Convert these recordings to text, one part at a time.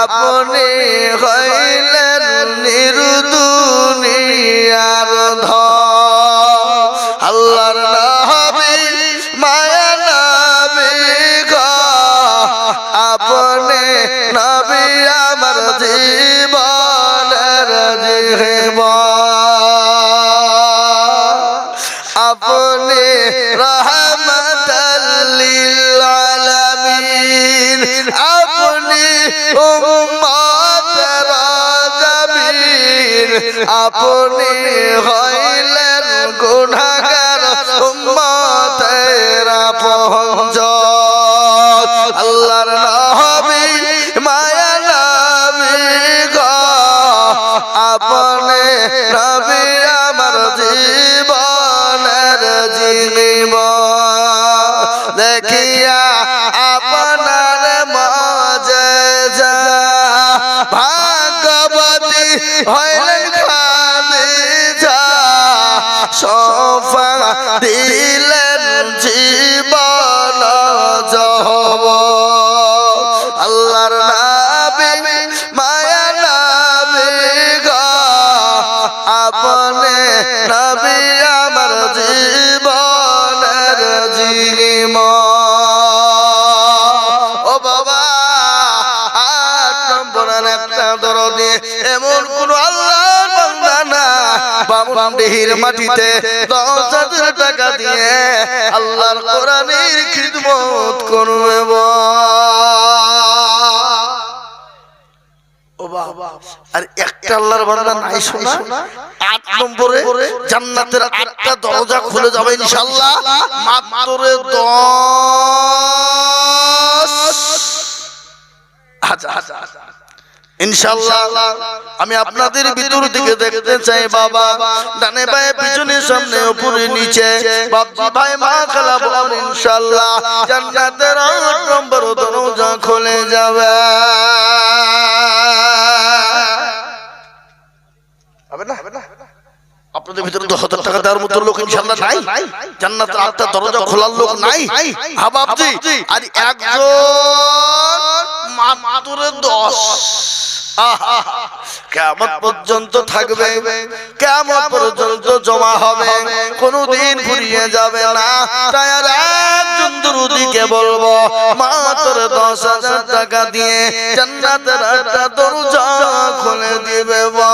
আপনি হইলেন নিরুদুনিয়ার ধন। আপনি হইলেন গুনাহগার উম্মতের আপনজন। আল্লাহর নবী মায়া নবী গো। আপনি নবী আমার জীবনের জীব দেখিয়া আপনার মজে যা ভাগবতী হইলেন Dil বামুনডিহির মাটিতে দশ হাজার টাকা দিয়ে আল্লাহর কোরআনের খিদমত করবে আর একটা আল্লাহর বান্দা নাই শোনা? আট নম্বরে জান্নাতের আটটা দরজা খুলে যাবে ইনশাআল্লাহ। মাত্র দশ। আচ্ছা আচ্ছা আচ্ছা। ইনশাল্লাহ আমি আপনাদের ভিতর দিকে দেখতে চাই, বাবা। ডানে বায়ে পিছনে, সামনে, উপরে, নিচে। ভাই, মা, খালা বলাম ইনশাল্লাহ। খুলে যাবে। হবে না? হবে না? আপনাদের ভিতরে দশ হাজার টাকা দেওয়ার মতো লোক ইনশাল্লাহ নাই? জান্নাতের আটটা দরজা খোলার লোক নাই? বাপজি আর একজন মাত্র দশ। কেমন পর্যন্ত থাকবে কেমন পর্যন্ত জমা হবে। কোনদিন ফুরিয়ে যাবে না। তাই আর একজন দুরুদিকে বলব মাত্র দশ হাজার টাকা দিয়ে জান্নাতের একটা দরজা খুলে দিবে বা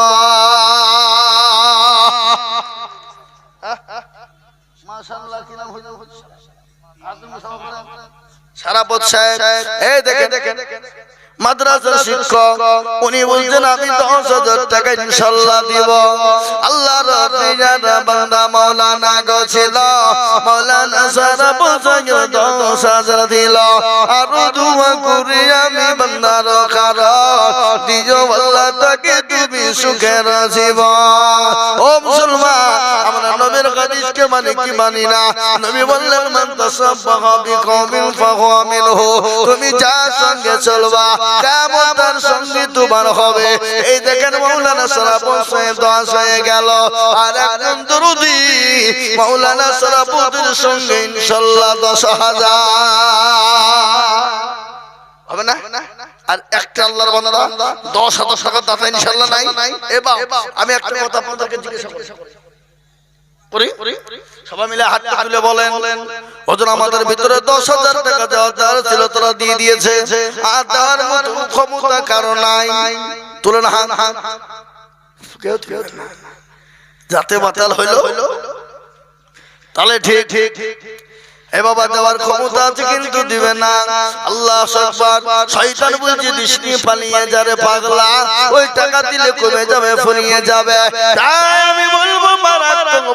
মাশাআল্লাহ কি নাম হইল সারা এই দেখে মাদ্রাসার শিক্ষক উনি বলছেন আমি দশ হাজার টাকা ইনশাল্লাহ দিব। আল্লাহর দিয়ারা বান্দা মাওলানা গছিল মাওলানা সারা বছর দশ হাজার দিল। আর দুয়া করি আমি বান্দার কারণ দিজ আল্লাহ তাকে তুমি সুখের জীবন। ও মুসলমান, আমরা নবীর হাদিসকে মানে কি মানি না? নবী বললেন, মান তাসাব্বাহা বিকওমিন ফাহুয়া মিনহু। তুমি যার সঙ্গে চলবা, কেমন সঙ্গে তোমার হবে? এই দেখেন মাওলানা সারাপুর সাহেব দশ হয়ে গেল। আর একজন দরুদি মাওলানা সারাপুরের সঙ্গে ইনশাল্লাহ দশ হাজার। হবে না? আর একটা আল্লাহর বান্দা দশ হাজার টাকা দাতা ইনশাল্লাহ নাই। এবার আমি একটা কথা আপনাদেরকে জিজ্ঞাসা করি। সবাই মিলে হাত তুলে বলেন। ওজন আমাদের ভিতরে দশ হাজার টাকা দেওয়ার যার ছিল তারা দিয়ে দিয়েছে। আর মতো ক্ষমতা কারও নাই। তুলে না হাত। হাত। কেউ যাতে বাতাল হইল তাহলে ঠিক। ঠিক। এ বাবা দেওয়ার ক্ষমতা আছে কিন্তু দিবে না। আল্লাহ সবার শয়তান বলছে, দৃষ্টি পালিয়ে যারে পাগলা। ওই টাকা দিলে কমে যাবে ফুরিয়ে যাবে। তাই আমি বলব, মারাত্মক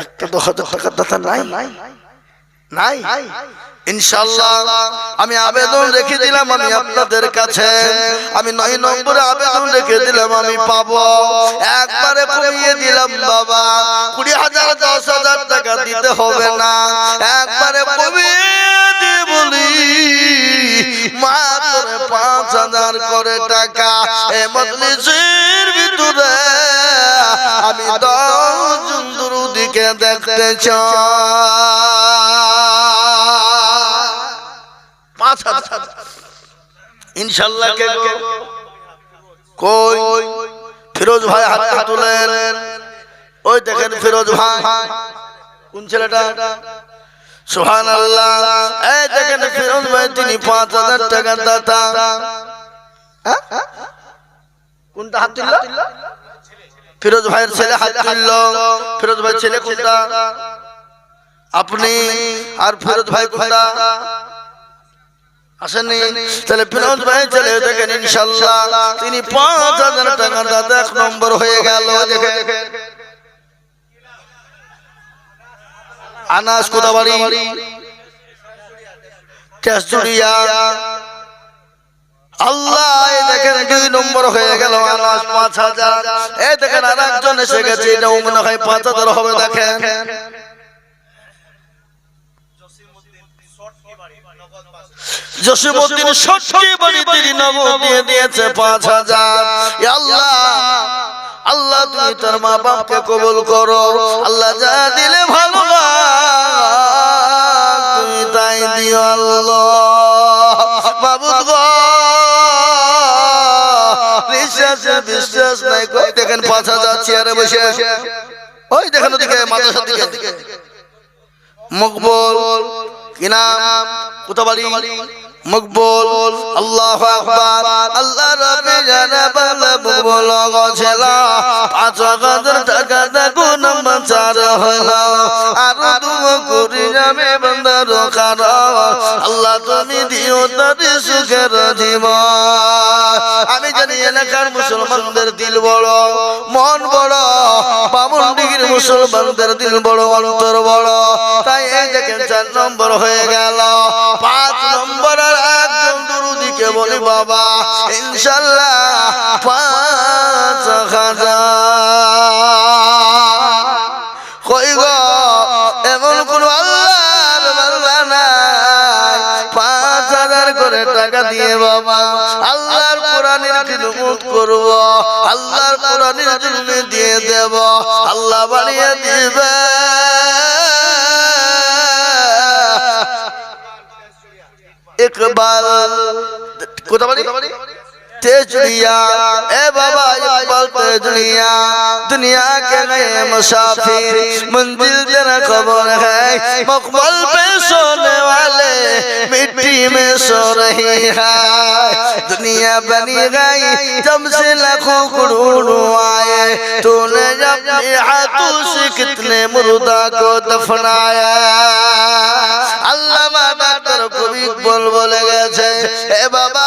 একটা দু হাজার টাকার দাতা নাই। নাই। ইনশাল্লাহ আমি আবেদন রেখে দিলাম আমি আপনাদের কাছে। আমি নয় নম্বরে আবেদন রেখে দিলাম আমি পাব। একবারে কমিয়ে দিলাম বাবা। কুড়ি হাজার দশ হাজার টাকা দিতে হবে না। একবারে কমিয়ে দিয়ে বলি। মাত্র পাঁচ হাজার করে টাকা। এ মজলিসের ভিতরে আমি দশ দেখতে চাই। পাঁচ হাজার। ইনশাল্লাহ কই? ফিরোজ ভাই হাতটা তুলেন। ওই দেখেন ফিরোজ ভাই। কোন ছেলেটা? এই দেখেন ফিরোজ ভাই, তিনি পাঁচ হাজার টাকা দাতা। হ্যাঁ? কোনটা হাত তুলল? ফিরোজ ভাইয়ের ছেলে হাত তুলল। ফিরোজ ভাইয়ের ছেলে কোনটা? আপনি আর ফিরোজ ভাই কোনটা? আসেননি? তাহলে ফিরোজ ভাই চলে দেখেন ইনশাল্লাহ তিনি পাঁচ হাজার টাকা দাদা এক নম্বর হয়ে গেল আনাস আল্লাহ দেখেন দুই নম্বর হয়ে গেল আনাস পাঁচ হাজার। এই দেখেন আর একজন এসে গেছে এটা মনে হয় পাঁচ হাজার হবে দেখেন। জসিমুদ্দিন নগদ দিয়ে দিয়েছে পাঁচ হাজার। আল্লাহ আল্লাহ তুমি তোর মা বাপকে কবুল করো। আল্লাহ যা দিলে ভালো তুমি তাই দিও আল্লাহ। গো বিশ্বাস নাই কই। দেখেন পাঁচ হাজার চেয়ারে বসে। ওই দেখেন ওদিকে, মাদ্রাসার দিকে। মকবুল কি নাম কোথাবাড়ি মকবুল, আল্লাহ আকবার। আল্লাহ মকবুল গছিল পাঁচ টাকা হলো আর বন্দার আল্লাহ তুমি দিও সুখের জীবন। আমি জানি এলাকার মুসলমানদের দিল বড়, মন বড়। বামুন ডিগির মুসলমানদের দিল বড়, অন্তর বড়। তাই এই দেখেন চার নম্বর হয়ে গেল। পাঁচ নম্বর একজন দুরুদিকে বলি বাবা। ইনশাল্লাহ পাঁচ হাজার। কই এমন কোন আল্লাহর বান্দা নাই? পাঁচ হাজার করে টাকা দিয়ে বাবা, আল্লাহর কোরআনের খিদমত করব, আল্লাহর কোরআনের জন্য দিয়ে দেব, আল্লাহ বানিয়ে দিবে। ইকবাল। কোথা বাড়ি? तेजड़िया ए बाबा इकबाल तेजड़िया दुनिया के नए मुसाफिर, मंजिल तेरा खबर है। मकबल पे सोने वाले, मिट्टी में सो रही है। दुनिया बनी गई जब से लाखों करोड़ आए। तूने जब हाथों से कितने मुर्दा को दफनाया। अल्लाह माता कबीर बोल बोले गए बाबा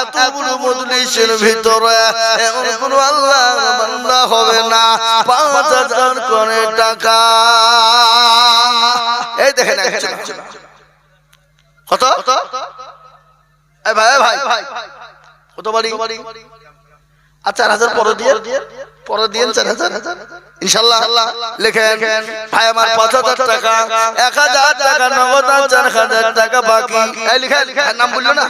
এত বড় মজলিসের ভিতরে। এমন কোন আল্লাহ বান্দা হবে না। পাঁচ হাজার করে টাকা। এই দেখেন। কত? এই ভাই ভাই। কত বাড়ি? আর চার হাজার পরে দিয়ে? পরে দিয়ে চার হাজার। ইনশাল্লাহ। লেখেন, ভাই, আমার পাঁচ হাজার টাকা। এক হাজার টাকা, নগদ চার হাজার টাকা বাকি। লিখে নাম বলল না?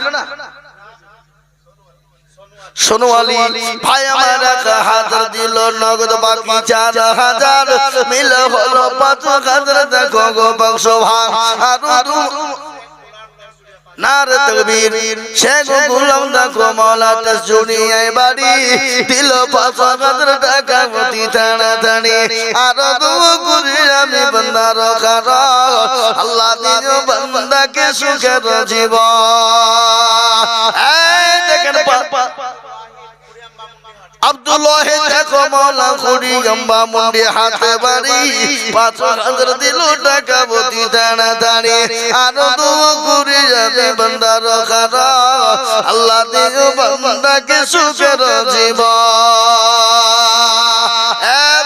সোনোয়ালি ভাই আমার হাজার দিল, নগদ বাকি চার হাজার। মিল হলো পাঁচ হাজার, দেখো গো বাক্স ভাগ। নার তকবীর, সে গুলাম বাড়ি। দিল পাঁচ হাজার টাকা মতি তাড়াতাড়ি আরও দু করি। আমি পা- আব্দুল্লাহ দেখো মৌলা খুড়ি গম্বা মুন্ডি হাতে বাড়ি।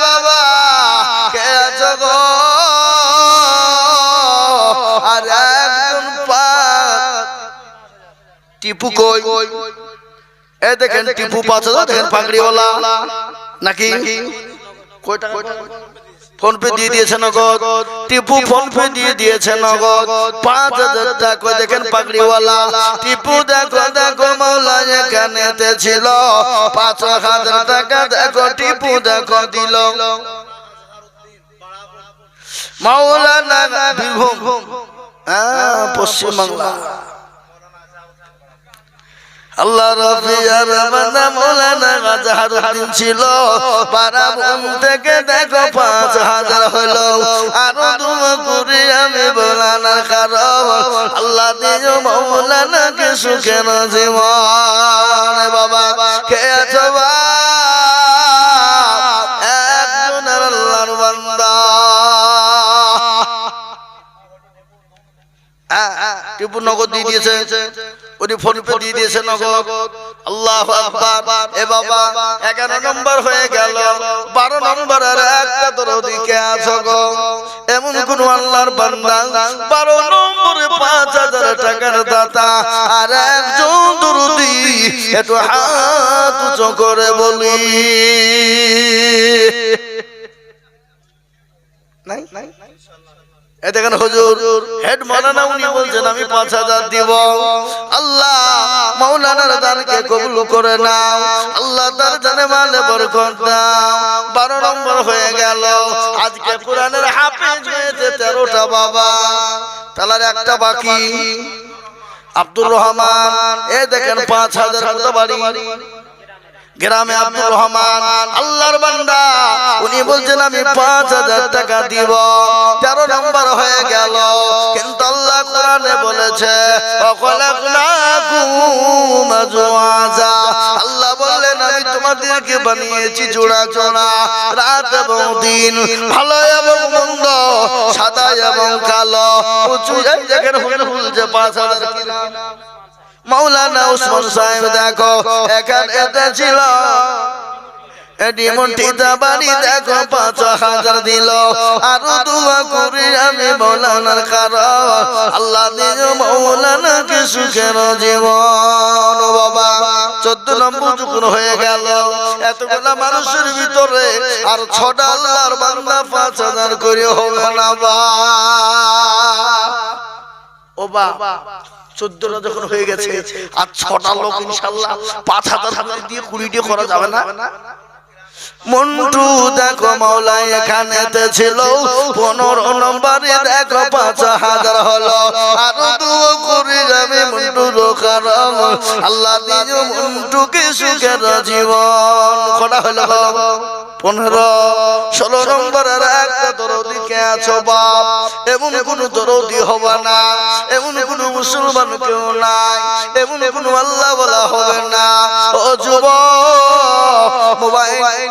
বাবা কে আছো টিপু কই? এ দেখেন টিপু পাঁচ হাজার দেখেন পাগড়িওয়ালা। নাকি? ফোন পে দিয়ে দিয়েছে নগদ। টিপু ফোন পে দিয়ে দিয়েছে নগদ। পাঁচ হাজার টাকা দেখেন পাগড়িওয়ালা। টিপু দেখো দেখো মৌলা এখানেতে ছিল। পাঁচ হাজার টাকা দেখো টিপু দেখো দিল। মাওলানা বীরভূম। হ্যাঁ পশ্চিমবাংলা। আল্লাহ রফিয়ার বান্দা মৌলানা আজহারুদ্দিন ছিল। পারাবন থেকে দেখো পাঁচ হাজার হলো। আরও তুমি করি আমি বলানা কারণ। আল্লাহ দিও মৌলানাকে সুখের জীবন। বাবা কে আছো টিপু নগদ দিয়ে দিয়েছে, উনি ফোন পে দিয়ে দিয়েছে নগদ। আল্লাহ এ বাবা, এগারো নম্বর হয়ে গেল। বারো নম্বর এমন কোন আল্লাহর বান্দা? বারো নম্বরে পাঁচ হাজার টাকার দাতা। আর একজন দুরুদি একটু হাত করে বলি। নাই নাই। এ দেখেন হুজুর, হেড মাওলানা উনি বলছেন, আমি পাঁচ হাজার দিব। আল্লাহ মাওলানার দানকে কবুল করে নাও। আল্লাহ তার জানে মালে বরকত বারো নম্বর হয়ে গেল। আজকে কোরআনের হাফেজ হয়েছে তেরোটা বাবা। তালার একটা বাকি। আব্দুর রহমান, এ দেখেন পাঁচ হাজার কত বাড়ি? গ্রামে আব্দুর রহমান আল্লাহর বান্দা উনি বলছেন আমি পাঁচ হাজার টাকা দিব। তেরো নম্বর হয়ে গেল। কিন্তু আল্লাহ কোরআনে বলেছে আল্লাহ বললেন আমি তোমাদেরকে বানিয়েছি জোড়া জোড়া রাত এবং দিন ভালো এবং মন্দ সাদা এবং কালো। দেখেন ফুলছে পাঁচ হাজার মৌলানা উসমান সাহেব দেখো এখানে ছিল। এটি দেখো পাঁচ হাজার দিল। আরও দুয়া করি আমি মৌলানার কারণ আল্লাহ দিও মৌলানাকে সুখের জীবন। বাবা চোদ্দ নম্বর যুগুন হয়ে গেল। এতগুলা মানুষের ভিতরে আর ছটা আল্লাহর বান্দা পাঁচ হাজার করে হবে না বা। ও বা। চোদ্দটা যখন হয়ে গেছে আর ছটা লোক ইনশাল্লাহ পাঁচ হাজার হাজার দিয়ে কুড়িটি করা যাবে না। মন্টু দেখো মাওলা এখানেতে ছিল পনেরো নম্বরে দেখো পাঁচ হাজার হলো। আরও দু করে যাবে মন্টু কারণ। আল্লাহ মন্টুকে সুখের জীবন কটা হলো? পনেরো, ষোলো নম্বরের এমন কোন দরদি হবে না। এমন কোন মুসলমান কেউ নাই। এমন কোন আল্লাহ বলা হবে না। ও যুব মোবাইল।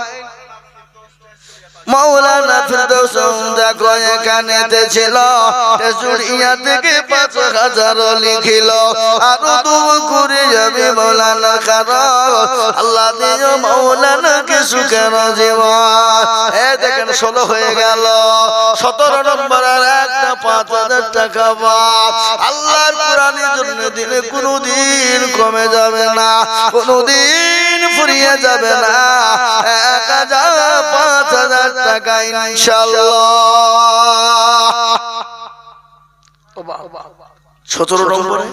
মৌলানা ফিরদৌস দেখো এখানেতে ছিল। তেজুড়িয়া থেকে পাঁচ হাজার লিখিল। আরও দু করে যাবে মৌলানা কারণ আল্লাহ দিও মৌলানাকে সুখের জীবন এ দেখেন ষোলো হয়ে গেল। সতেরো নম্বর আর একটা পাঁচ হাজার টাকা বাপ। আল্লাহর কোরআনের জন্য দিলে কোনোদিন কমে যাবে না। কোনোদিন দিন ফুরিয়ে যাবে না। এক হাজার পাঁচ হাজার টাকা ইনশাল্লাহ সতেরো নম্বরে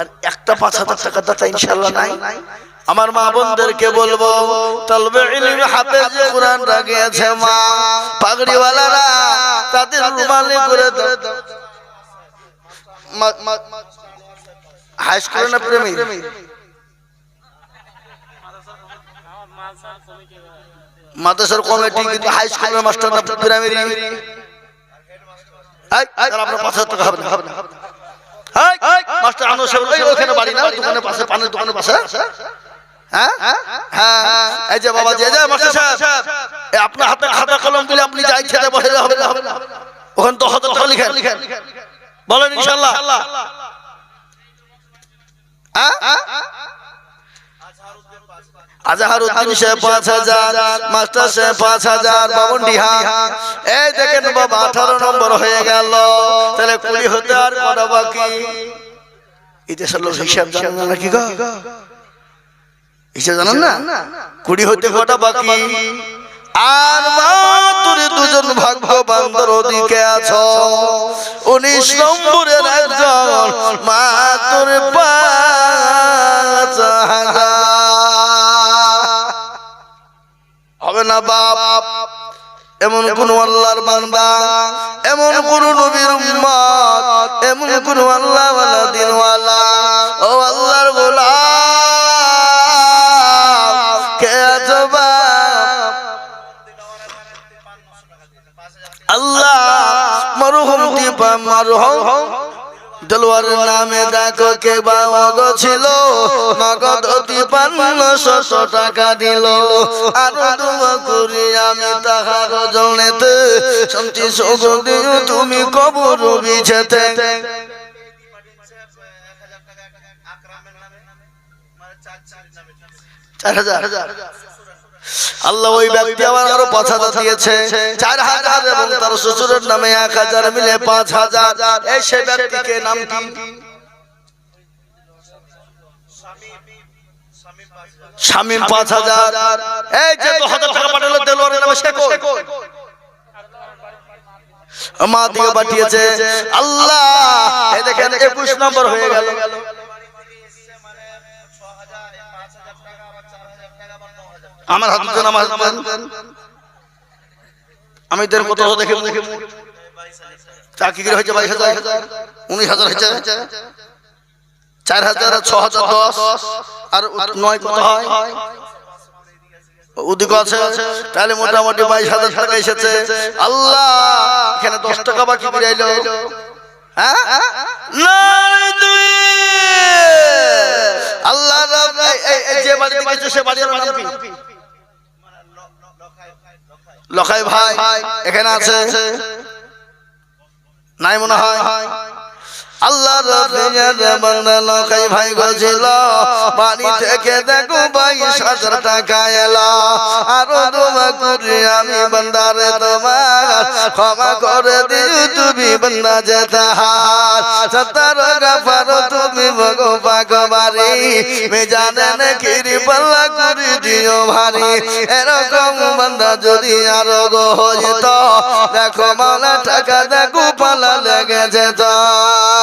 আর একটা পাঁচ হাজার টাকা দাতা ইনশাল্লাহ নাই। আমার মা বোনদেরকে বলব তলবে ইলম হাতে কোরআন রাখিয়েছে মা। পাগড়িওয়ালারা তাদের রুমালি করে দাও। হাই স্কুলে না প্রেমী মাদ্রাসার কমিটি কিন্তু হাই স্কুলের মাস্টার না প্রাইমারি আপনার পাঁচ হাজার টাকা হবে না, হবে না, মাস্টার ওই ওখানে বাড়ি না, দোকানের পাশে, পানের দোকানের পাশে। এই যে বাবা, যে, যে, মাস্টার সাহেব, এ আপনার হাতে খাতা কলম দিলে আপনি যা ইচ্ছা দেয় বসে হবে না, হবে না। ওখানে তো হাতে টাকা লিখেন। বলেন ইনশাল্লাহ হ্যাঁ? আজহার উদ্দিন সাহেব পাঁচ হাজার মাস্টার সাহেব পাঁচ হাজার বাবন ডিহা। এই দেখেন বাবা আঠারো নম্বর হয়ে গেল। তাহলে কুড়ি হতে আর কটা বাকি? হিসাব জানেন না নাকি গো? হিসাব জানেন না? কুড়ি হতে কটা বাকি? আর মা তুমি দুজন ভাগ্যবান দিকে আছো। উনিশ নম্বরের একজন মা তোর পাঁচ হবে না বাপ। এমন কোন আল্লাহর বান্দা এমন কোন নবীর উম্মত এমন কোন আল্লাহ ওয়ালা দিনওয়ালা। ও আল্লাহর গোলাম কে আছো আল্লাহ মরহুম দিপা মরহুম। দলওয়ার নামে দেখো কে বাগ ছিল। নগদ তিপান্ন শত টাকা দিল। আর করি আমি তাহার জনেতে শান্তি সুখ দিও তুমি কবর বিছেতে। চার হাজার। আল্লাহ ওই ব্যক্তি আবার আরও পাঁচ হাজার দিয়েছে। চার হাজার এবং তার শ্বশুরের নামে এক হাজার মিলে পাঁচ হাজার। এই সে ব্যক্তিকে নাম কি? শামিম পাঁচ হাজার। এই যে দু হাজার টাকা পাঠালো দেলোয়ারের নামে সে? মা দিয়ে পাঠিয়েছে। আল্লাহ! এই দেখেন একুশ নম্বর হয়ে গেল। আমার হাত দেন আমার হাত দেন আমি দেন কত দেখে দেখে চা কি করে হয়েছে বাইশ হাজার, উনিশ হাজার হয়েছে। চার হাজার, ছ হাজার, দশ, আর নয় কত হয়? ওদিকে আছে, তাহলে মোটামুটি বাইশ হাজার টাকা এসেছে। আল্লাহ, এখানে দশ টাকা বাকি করে আইলো। হ্যাঁ? আল্লাহ যে বাড়ি দিয়েছে সে বাড়ির নাম লখাই ভাই এখানে আছে? নাই মনে হয় আল্লাহ বান্দা লখাই ভাই গছিল বাড়ি থেকে দেখো বাইশ হাজার টাকা এলো। আরও করি আমি বান্দারে তোমার, ক্ষমা করে দিও তুমি বান্দা যেতে হার। সত্তর গাফার তুমি ভগো পাগবারি মেজানে নেকিরি পাল্লা করে দিও ভারি। এরকম বান্দা যদি আরও গো হইত, দেখো মালা টাকা দেখো পালা লেগে যেত।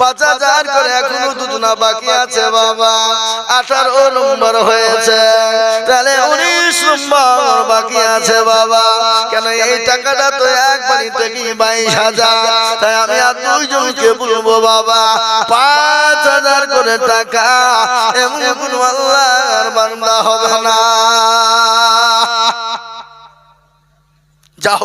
পাঁচ। হাজার করে এখনও দুজনা বাকি আছে বাবা। আঠারো নম্বর হয়েছে। তাহলে উনিশ নম্বর বাকি আছে বাবা। কেন এই টাকাটা তো একবারই থেকে বাইশ হাজার। তাই আমি আর দুইজনকে বলব বাবা, পাঁচ হাজার করে টাকা এমন কোন আল্লাহর বান্দা হবে না। যাও।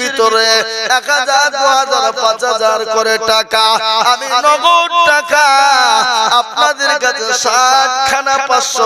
ভিতরে এক হাজার দু হাজার পাঁচ হাজার করে টাকা। আপনাদের কাছে ষাট খানা পাঁচশো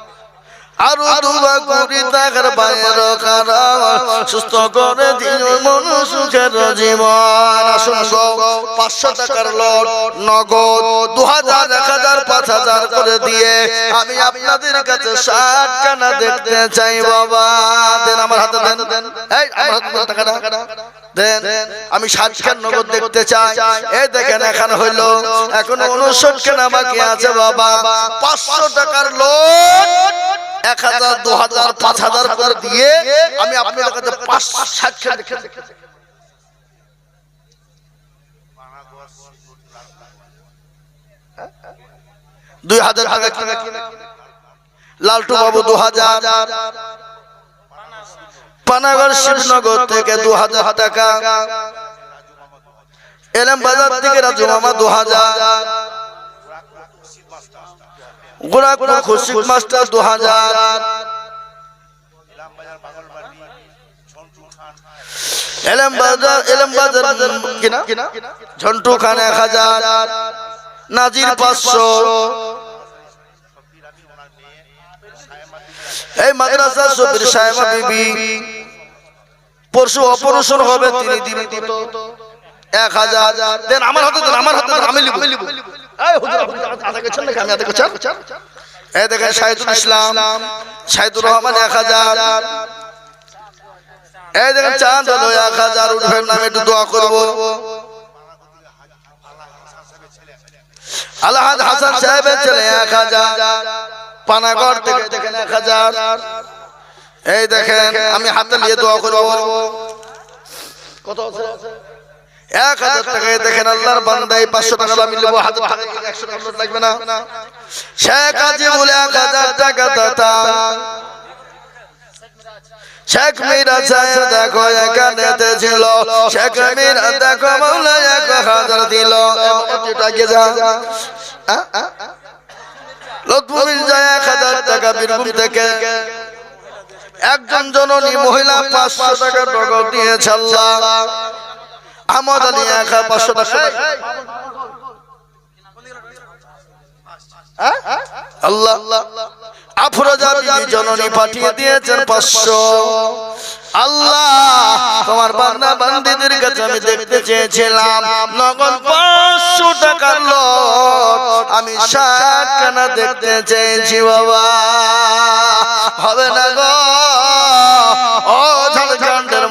আরও দুবা খারা সুস্থ করে মন সুখের জীবন। আসুন পাঁচশো টাকার লোন নগদ দু হাজার, এক হাজার, পাঁচ হাজার করে দিয়ে আমি আপনাদের কাছে কানা দেখতে চাই বাবা। দেন আমার হাতে দেন। এই, আমার হাতে টাকাটা। দেন, আমি ষাট খান নগদ দেখতে চাই। এই দেখেন, এখন হইল, এখন উনষট খানা বাকি আছে বাবা। পাঁচশো টাকার লোন এক হাজার, দু হাজার, পাঁচ হাজার দিয়ে পাঁচ দুই হাজার লালটু বাবু দু হাজার। পানাগড় শিবনগর থেকে দু হাজার টাকা। এলাম বাজার থেকে রাজু মামা দু হাজার। ঝন্টু খান এক হাজার নাজির পাঁচশো এই মাদ্রাসা সবির সাহেবা বিবি পরশু অপারেশন হবে তিনি দিনে এক হাজার দেন আমার হাতে আমার হাতে আমি লিখব এই হুজুর, আপনি আধা গেছেন নাকি? আমি আধা গেছেন? এই দেখেন শাহিদুল ইসলাম শাহিদুর রহমান এক হাজার। এই দেখেন চাঁদ হলো এক হাজার উঠবেন নামে একটু দোয়া করব। আলহাদ হাসান সাহেবের ছেলে এক হাজার। পানাগড় থেকে দেখেন এক হাজার। এই দেখেন আমি হাতে নিয়ে দোয়া করব। কত আছে? এক হাজার টাকায় দেখেন আল্লাহর বান্দাই পাঁচশো টাকা আমি নেব হাজার টাকা একশো টাকা লাগবে না। শেখ আজি এক হাজার টাকা দাতা। শেখ মিরা সাহেব দেখো এখানে ছিল। শেখ মিরা দেখো মৌলা এক হাজার দিল। টাকে যা? লক্ষ্মীর যায় এক হাজার টাকা বীরভূম থেকে। একজন জননী মহিলা পাঁচশো টাকা নগদ দিয়েছে আল্লাহ। আহমদ আলী এক হাজার পাঁচশো টাকা আল্লাহ আফরোজা বিবি জননী পাঠিয়ে দিয়েছেন পাঁচশো। আল্লাহ তোমার বান্দা বান্দিদের কাছে আমি দেখতে চেয়েছিলাম। নগদ পাঁচশো টাকার লোট। আমি ষাট কানা দেখতে চেয়েছি বাবা। হবে না গো।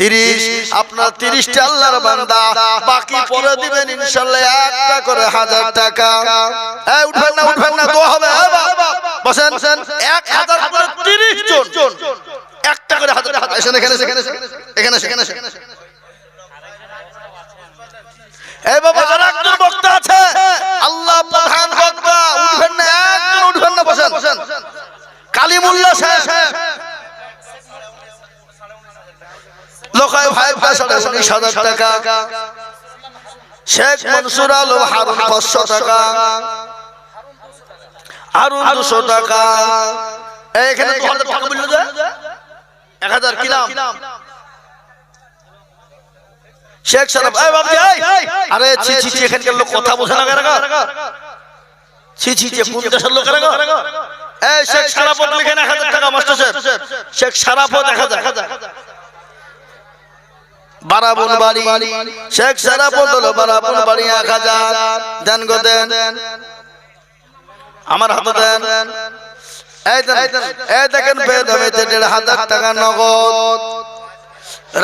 তিরিশ আপনার তিরিশটা আল্লাহর বান্দা বাকি পরে দিবেন ইনশাল্লাহ একটা করে হাজার টাকা। উঠবেন না উঠবেন না দোয়া হবে বাবা, বসেন এক হাজার করে তিরিশ জন। একটা করে হাজার টাকা। এখানে এখানে এখানে এখানে এখানে এই বাবা যারা একজন বক্তা আছে আল্লাহ প্রধান বক্তা উঠবেন না একজন উঠবেন না বসেন। কালিমুল্লাহ সাহেব লোকায় ভাই ভাই সাড়ে উনিশ হাজার টাকা শেখ মনসুর আলম হারুন পাঁচশো টাকা হারুন দুশো টাকা এখানে টাকা বলল এক হাজার কিলাম শেখ সাহেব এই বাবজি এই আরে ছি ছি ছি এখানকার লোক কথা বোঝে না কারা ছি ছি ছি কোন দেশের লোকেরা গো এই শেখ সারাপত লিখেন হাজার টাকা মাস্টার স্যার শেখ সারাপত এক হাজার বারাবন বাড়ি শেখ সারাপত হলো বারাবন বাড়ি এক হাজার দেন গো দেন। আমার হাতে দেন। এই দেখেন বেদমিতে দেড় হাজার টাকা নগদ।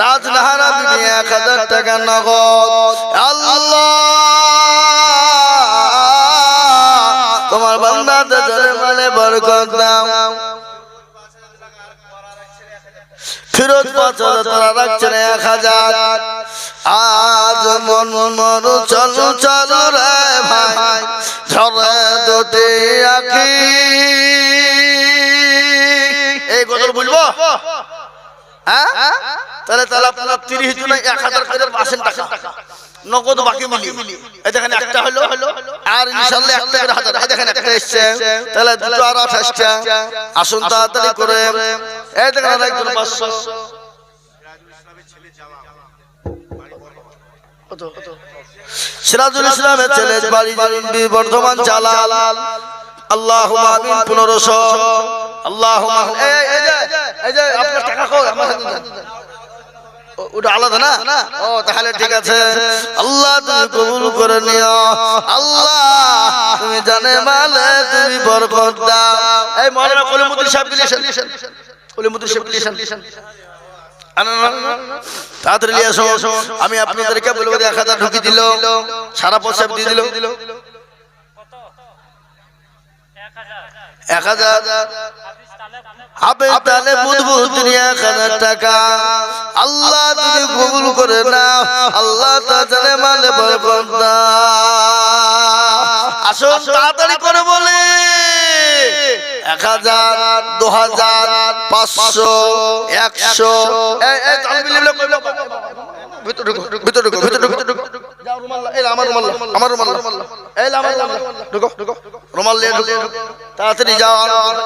রাজনাহারা বিবি এক হাজার টাকা নগদ। আল্লাহ তোমার বান্দাতে জলে মানে বরকত দাও। ফিরোজ পাঁচ তারা রাখছেন এক হাজার। আজ মন মন চল চল রে ভাই ঝরে দুটি আকি। এই গজল বলব হ্যাঁ? তাহলে তাহলে আপনারা তিরিশ জনে এক হাজার করে পার্সেন্ট টাকা। নগদ বাকি মিলি। এই দেখেন একটা হলো আর ইনশাল্লাহ একটা করে হাজার। এই দেখেন একটা এসছে। তাহলে দুটো আর আঠাশটা আসুন তাড়াতাড়ি করে। এই দেখেন আর একজন পাঁচশো। সিরাজুল ইসলামের ছেলে বাড়ি বর্ধমান চালাল আল্লাহ আমিন পনেরোশো। আল্লাহ আপনার টাকা কই? আমার হাতে দেন। ও- ওটা আলাদা না? ও তাহলে ঠিক আছে। আল্লাহ তুমি কবুল করে নিও। আল্লাহ তুমি জানে মালে তুমি বরকত দাও। এই মৌলানা কলিমুদ্দিন সাহেব লিখেছেন। কলিমুদ্দিন সাহেব লিখেছেন। আনা, না, না, না। তাড়াতাড়ি নিয়ে আসো। আমি আপনাদেরকে বলব এক হাজার ঢুকি দিল। সারা পয়সা দিয়ে দিল। এক হাজার হবে তাহলে বুধবুধ এক হাজার টাকা আল্লাহ তুমি কবুল করে নাও আল্লাহ তাহলে মানে বরকত দাও। আসুন তাড়াতাড়ি করে বলে এক হাজার দু হাজার পাঁচশো একশো ভিতরে ঢুকো, ভিতরে ঢুকো, ভিতরে ঢুকো, ভিতরে ঢুকো। তাড়াতাড়ি যাও আর-